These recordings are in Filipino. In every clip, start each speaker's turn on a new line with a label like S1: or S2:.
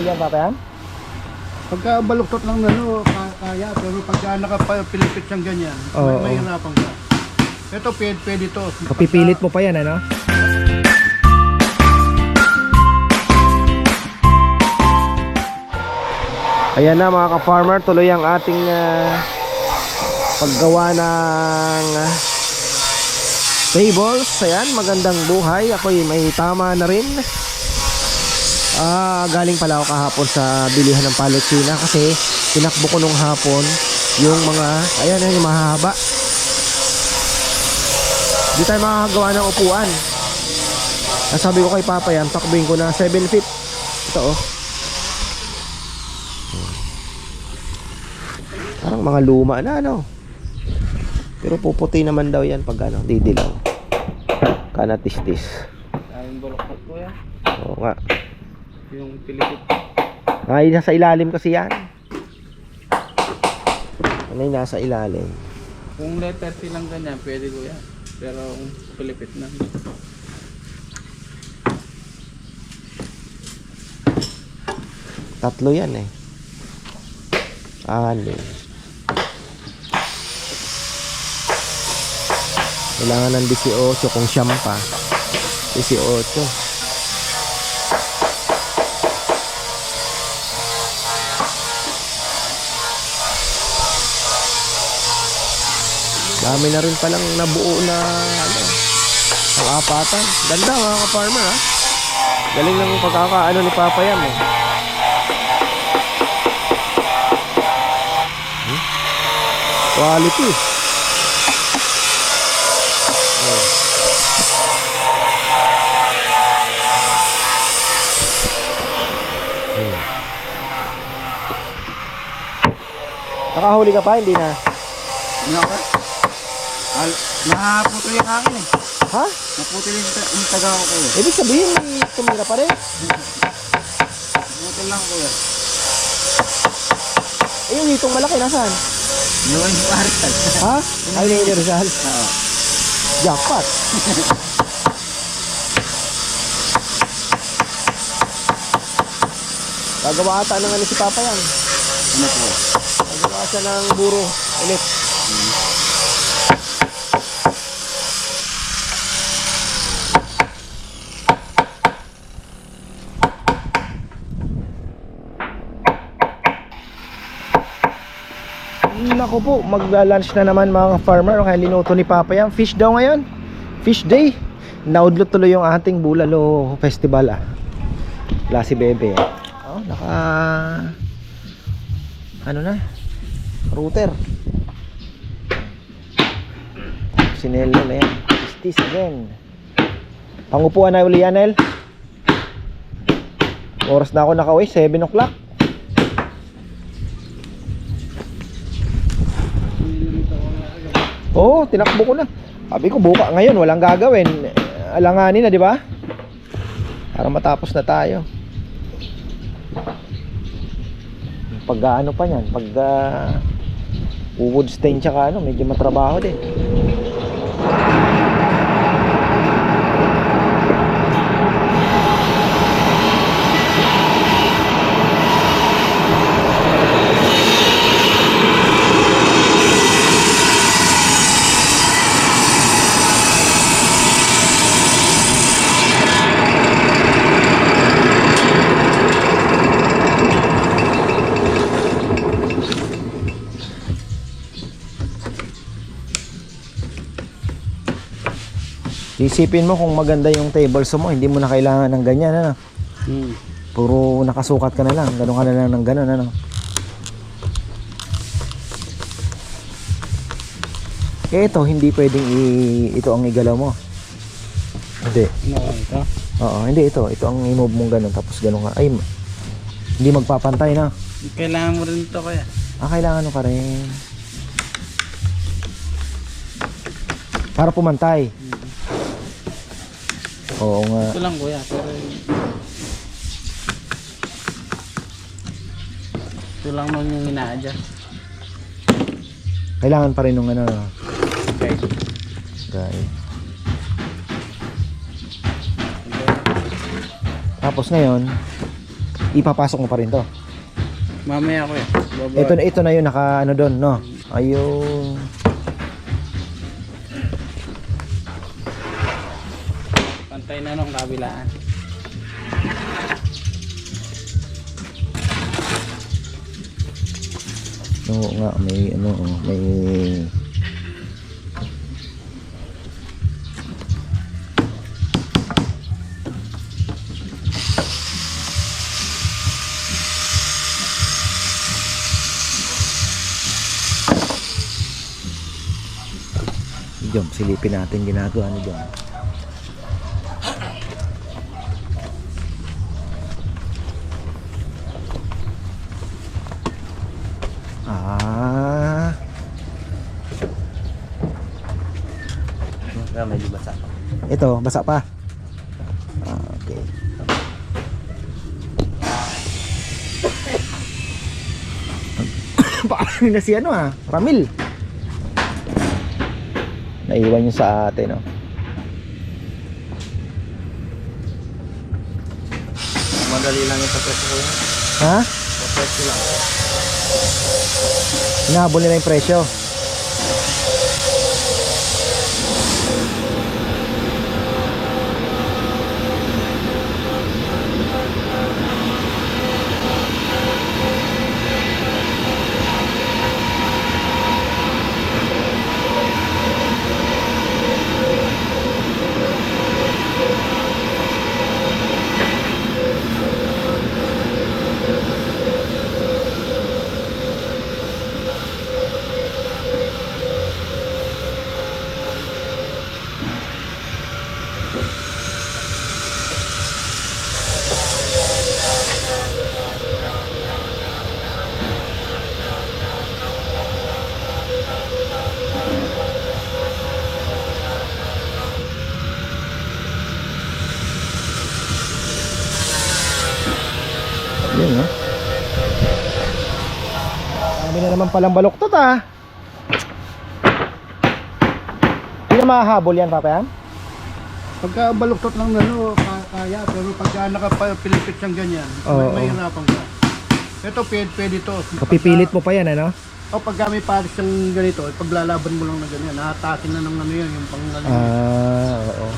S1: Mahabol yan, Papa yan?
S2: Pagka baluktot lang na no, ka- kaya. Pero pagka nakapilipit siyang ganyan,
S1: Oo,
S2: may, may
S1: oo.
S2: hirapan ka. Ito, pwede, pwede to.
S1: Papipilit mo pa yan, ano? Ayan na mga ka-farmer, tuloy ang ating ah, paggawa ng ah, tables. Ayan, magandang buhay. Ako'y may tama na rin. Ah, galing pala ako kahapon sa bilihan ng Palestina kasi tinakbo ko nung hapon yung mga, ayan, yung mahahaba. Di tayo makakagawa ng upuan. Nasabi ko kay Papa yan, takbuhin ko na 7 feet. Ito oh. Parang mga luma na ano. Pero puputi naman daw yan pag ano, didilaw. Kanatistis.
S3: Daming baluktot ko yan.
S1: Oo nga.
S3: Yung pilipit.
S1: Ay, nasa ilalim kasi yan. Ano yung nasa ilalim?
S3: Kung letter C lang ganyan, pwede ko yan. Pero kung pilipit na.
S1: Tatlo yan eh. Anim. Kailangan ng 18 kung siyam pa. 18. Dami na rin palang nabuo na ano, ang apatan. Ganda mga ka-farmer ha. Galing ng pagkakaano ni Papa yan eh. Quality. Oh. Hmm. Nakahuli ka pa? Hindi na.
S3: Ano ka? Al Naputol yung akin eh.
S1: Ha?
S3: Naputol yung, ta- yung taga ko kuya.
S1: Ibig sabihin, may tumira pa rin.
S3: Naputol lang kuya.
S1: Eh, yung hitong malaki, nasaan?
S3: Gawin yung arital.
S1: Ha? Ay, ni Rizal.
S3: Oo.
S1: Jackpot. Gagawa ata ng ano si Papa yan.
S3: Ano po?
S1: Gagawa siya ng buro ulit. Nako po, magla-lunch na naman mga farmer. Kaya linuto ni Papa yan. Fish daw ngayon. Fish day. Naudlot tuloy yung ating Bulalo Festival ah. Wala si Bebe. ah. Oh, naka... Ano na? Router. Sinelo na yan. Istis again. Pangupuan na uli yan, El. Oras na ako nakauwi, 7 o'clock. Oh, tinakbo ko na. Sabi ko buka ngayon, walang gagawin. Alanganin na, di ba? Para matapos na tayo. Pag ano pa niyan, pag uh, wood stain tsaka ano, medyo matrabaho din. Isipin mo kung maganda yung tables mo, hindi mo na kailangan ng ganyan, ano?
S3: Hmm.
S1: Puro nakasukat ka na lang, ganun ka na lang ng ganun, ano? Eh ito, hindi pwedeng i ito ang igalaw mo. Hindi.
S3: Ano ito?
S1: Oo, hindi ito. Ito ang i-move mong ganun, tapos ganun ka. Ay, hindi magpapantay na.
S3: Kailangan mo rin ito kuya.
S1: Ah, kailangan mo pa rin. Para pumantay. Oo nga.
S3: Ito lang kuya. Pero ito lang naman yung ina-adjust.
S1: Kailangan pa rin ng ano,
S3: Okay.
S1: guys. Tapos ngayon, ipapasok mo pa rin to.
S3: Mamaya ko eh.
S1: Ito ito na yung naka ano doon, no. Ayun.
S3: Pantay na nung kabilaan.
S1: Oo nga, may ano, oh, may Jom, silipin natin ginagawa ni Jom. Ah. medyo basa pa. Ito, basa pa. Okay. Paano na si ano ah? Ramil. Naiwan yung sa ate, no?
S3: Madali lang yung tapos ko.
S1: Ha?
S3: Tapos lang.
S1: Hinahabol nila yung presyo. Na naman palang baloktot, ah. Hindi na mahahabol yan, Papa yan?
S2: Pagka baluktot lang na no, ka- kaya, pero pagka nakapilipit siyang ganyan,
S1: Oo,
S2: may mahirapan ka. Ito, pwede, pwede to.
S1: Kapipilit mo pa yan, ano?
S2: O pagka may paris siyang ganito, eh, paglalaban mo lang na ganyan, nahatakin na ng ano yan, yung pang.
S1: Ah, oo.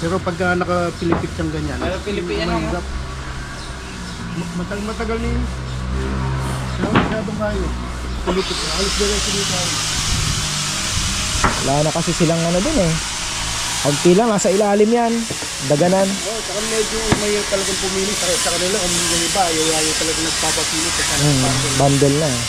S2: Pero pagka nakapilipit siyang ganyan,
S3: Pero Pilipinas yan,
S2: mahirap. Ma- Matagal matagal ni Kaya masyadong kayo. Pulupit na. Alos diretso dito tayo.
S1: Wala na kasi silang ano dun eh. Kunti lang, nasa ilalim yan. Daganan.
S2: Oh, saka medyo may talagang pumili sa, sa kanila. Kung yung iba, ayaw ayaw talaga nagpapapili sa kanila.
S1: Hmm, bundle na eh.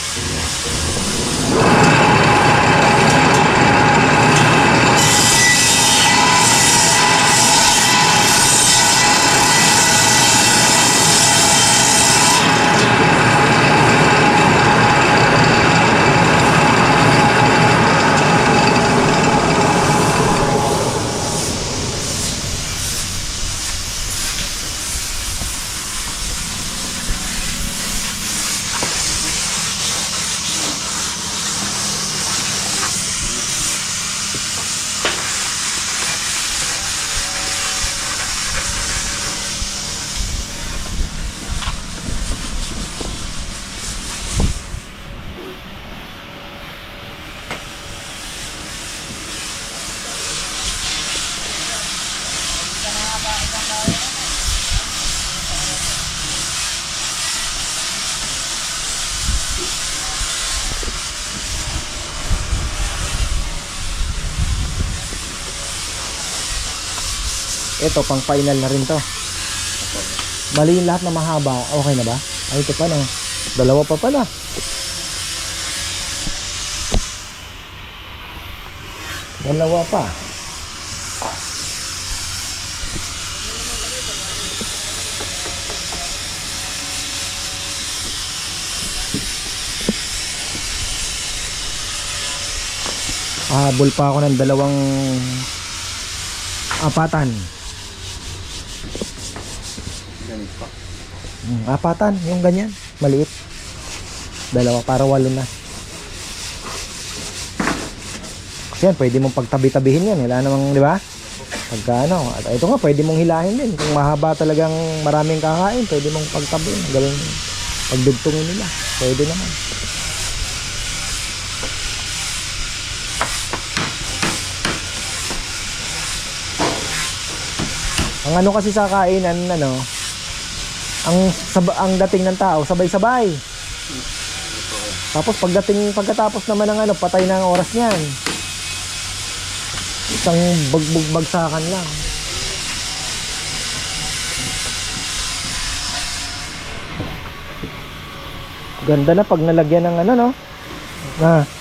S1: Ito, pang final na rin to. Bali yung lahat na mahaba, okay na ba? Ay, ito pa no. Dalawa pa pala. Dalawa pa. Habol pa ako ng dalawang apatan. Hmm, apatan, yung ganyan, maliit. Dalawa para walo na. Kasi yan, pwede mong pagtabi-tabihin yan. Wala namang, di ba? Pagka ano, at ito nga pwede mong hilahin din. Kung mahaba talagang maraming kakain, pwede mong pagtabi. Gawin pagdugtungin nila. Pwede naman. Ang ano kasi sa kainan, ano, ang sab- ang dating ng tao sabay-sabay. Tapos pagdating pagkatapos naman ng ano, patay na ang oras niyan. Isang bagbog bagsakan lang. Ganda na pag nalagyan ng ano no. Na.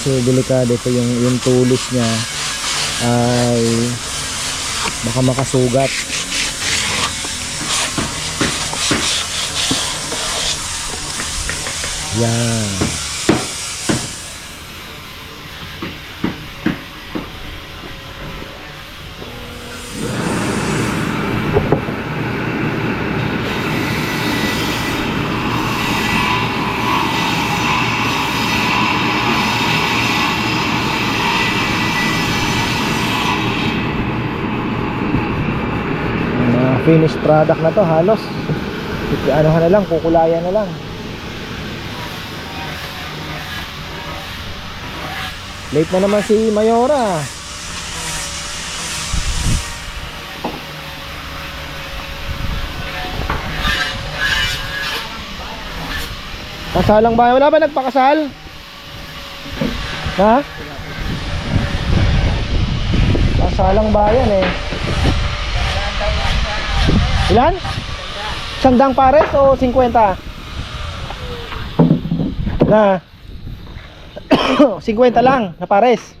S1: Kasi delikado ito yung yung tulis niya ay baka makasugat. Yan. Yung mga finished product na to halos ano na lang, kukulayan na lang. Late na naman si Mayora. Kasalang bayan. Wala ba nagpakasal? Ha? Kasalang bayan eh. Ilan? Sandang pares o 50? Na? 50 lang na pares.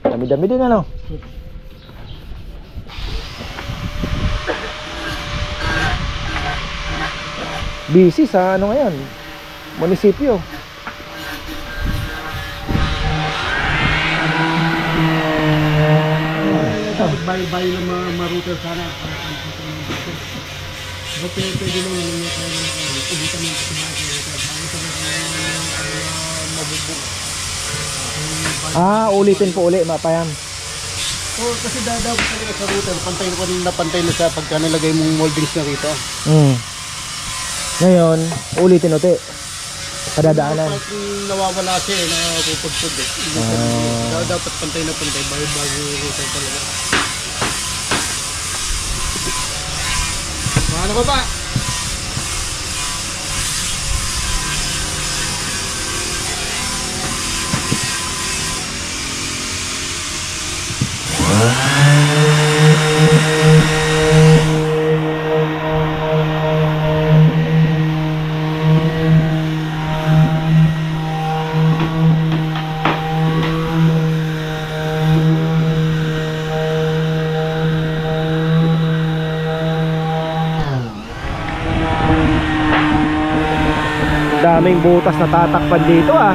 S1: Dami-dami din ano. Busy sa ano ngayon? Munisipyo.
S2: Dapat bayo-bayo ng mga maruter sana. Ba't pwede pwede lang yung mga tayo ng ubutan ng kasamahan ng router. Bago sa mga mabubog.
S1: Ah, ulitin po uli, mapayam.
S2: So, kasi dadaw ko talaga sa router. Pantay na na pantay na siya pagka nilagay mong moldings na rito.
S1: Mm. Ngayon, ulitin uti. Padadaanan.
S2: Pag nawawala siya eh, napupudpud eh.
S1: Ah.
S2: dapat pantay na pantay. Bayo-bayo yung router talaga. Ano ka ba?
S1: Daming butas na tatakpan dito ah.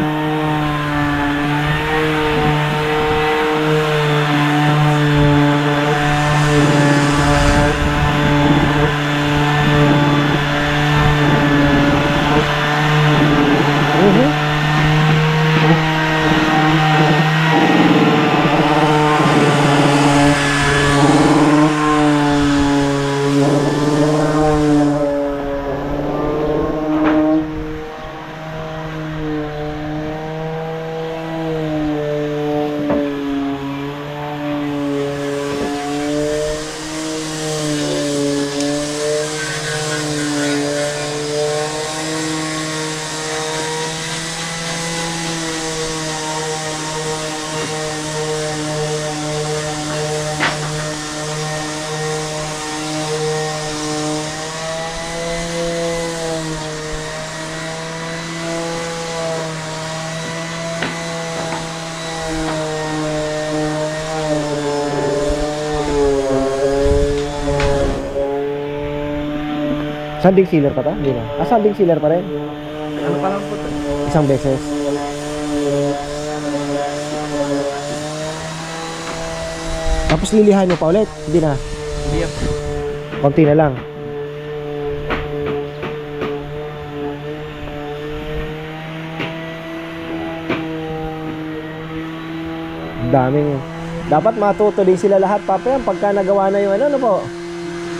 S1: Sanding sealer pa to? Hindi na. Ah, sanding sealer pa rin?
S3: Ano pa lang po to?
S1: Isang beses. Tapos lilihan mo pa ulit. Hindi na.
S3: Hindi yan.
S1: Konti na lang. Ang daming dapat matuto din sila lahat papa yan pagka nagawa na yung ano, ano po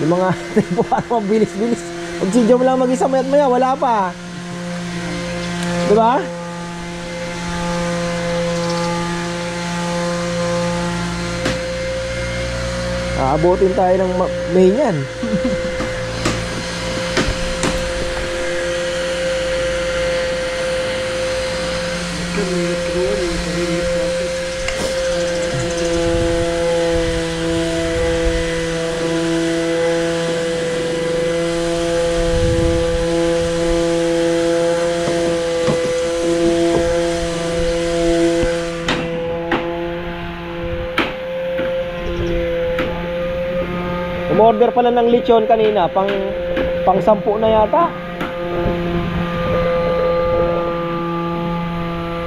S1: yung mga para mabilis-bilis pag si Jom lang mag-isa mayat maya wala pa di ba? Aabutin tayo ng ma- May niyan. pala ng lechon kanina, pang pang sampu na yata.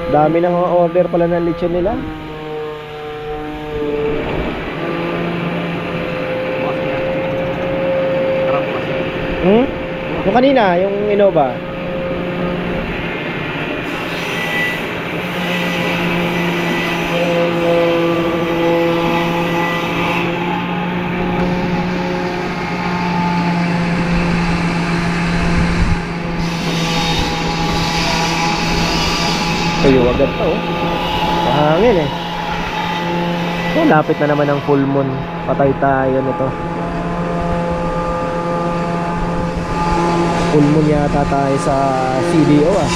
S1: Dami nang order pala ng lechon nila. Hmm? Yung kanina, yung Innova. Agad to. oh. Mahangin eh. Oh, lapit na naman ang full moon. Patay tayo nito. Full moon yata tayo sa CDO ah.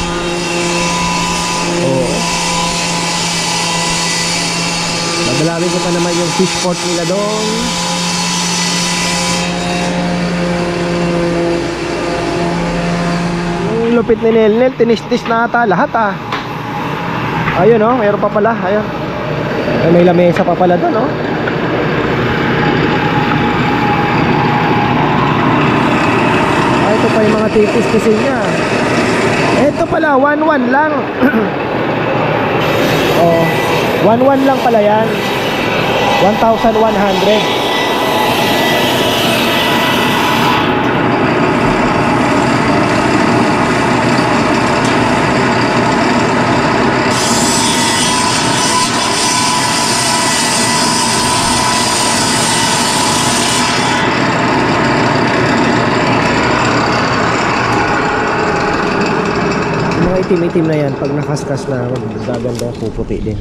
S1: Oo. Dadalawin ko pa naman yung fish port nila doon. Yung lupit ni Nelnel, tinistis na ata lahat ah. Ayun oh, mayroon pa pala. Ayun. Ay, may lamesa pa pala doon oh. Ah, ito pa yung mga tipis-tisin niya. Ito pala, 1-1 lang. oh, 1-1 lang pala yan. 1,100. Itim-itim na yan, pag nakaskas na, magaganda, puputi din.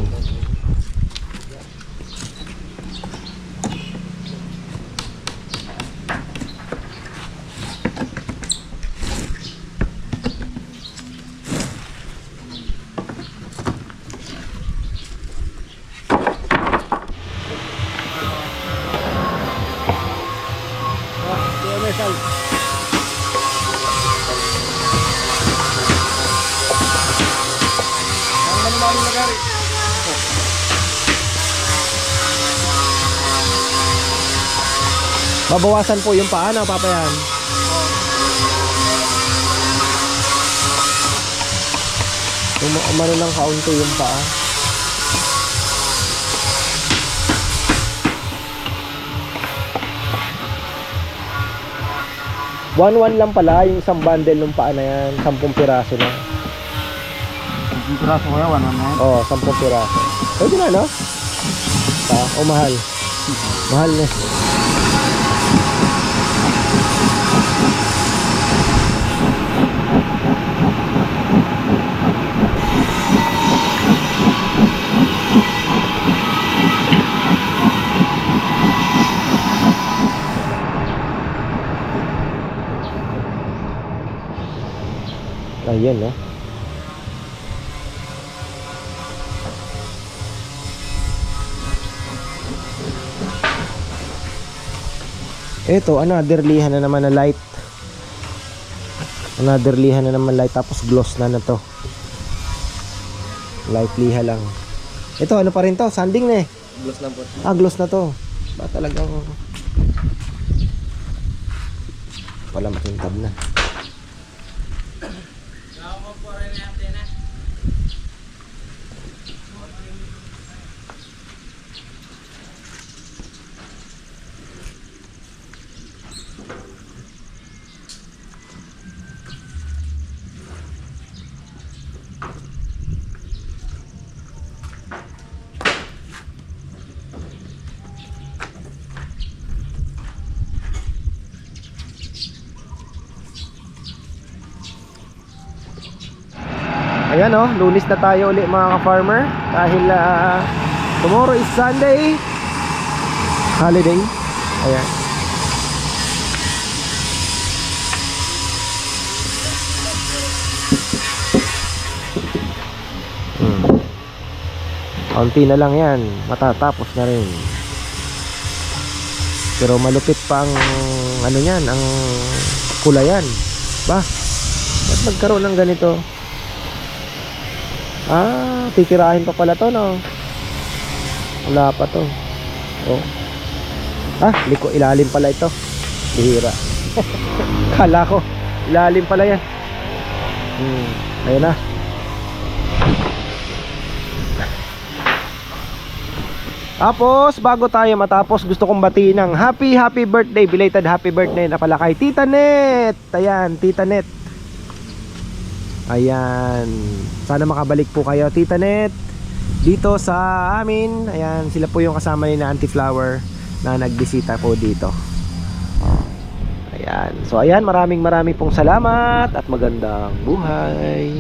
S1: Babawasan po yung paa na papayan. Um, umano lang kaunti yung paa. One one lang pala yung isang bundle ng paa na yan, sampung piraso na.
S3: Ang piraso ko yan, ano na yan?
S1: Oo, sampung piraso. Pwede na, no? Pa, o mahal. Mahal na. Ayan, no? Ito, another lihan na naman na light. Another lihan na naman light tapos gloss na na to. Light liha lang. Ito, ano pa rin to? Sanding na eh.
S3: Gloss lang po.
S1: Ah, gloss na to. Ba talagang wala makintab na. Ayan oh, lunis na tayo ulit mga ka-farmer dahil ah, tomorrow is Sunday holiday. Ayan. Hmm. Kaunti na lang yan, matatapos na rin. Pero malupit pa ang ano yan, ang kulayan. Ba? Ba't nagkaroon ng ganito? Ah, titirahin pa pala to, no? Wala pa to. Oh. Ah, liko ilalim pala ito. Bihira. Kala ko, ilalim pala yan. Hmm, ayun na. Tapos, bago tayo matapos, gusto kong batiin ng happy, happy birthday, belated happy birthday na pala kay Tita Net. Ayan, Tita Net. Ayan. Sana makabalik po kayo, Tita Net. Dito sa amin. Ayan, sila po yung kasama ni na Auntie Flower na nagbisita po dito. Ayan. So, ayan, maraming maraming pong salamat at magandang buhay.